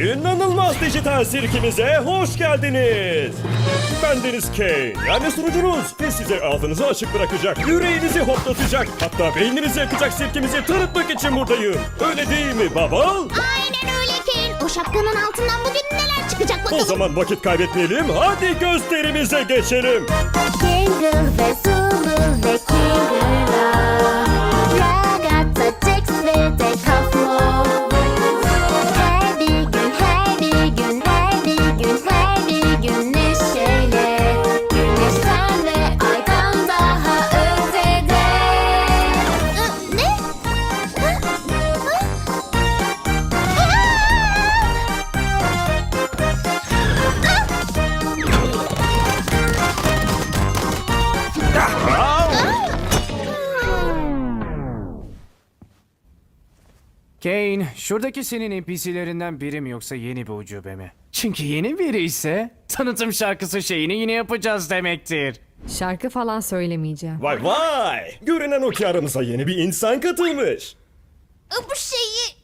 İnanılmaz dijital sirkimize hoş geldiniz. Ben Deniz K. Yani sunucunuz ve size ağzınızı açık bırakacak, yüreğinizi hoplatacak, hatta beyninizi yakacak sirkimizi tanıtmak için buradayım. Öyle değil mi baba? Aynen öyle Kane. O şapkanın altından bugün neler çıkacak O bakalım. zaman vakit kaybetmeyelim, hadi gösterimize geçelim. Jingle Kane, şuradaki senin NPC'lerinden biri mi yoksa yeni bir ucube mi? Çünkü yeni biri ise tanıtım şarkısı şeyini yine yapacağız demektir. Şarkı falan söylemeyeceğim. Vay vay! Görünen o ki aramıza yeni bir insan katılmış. Bu şeyi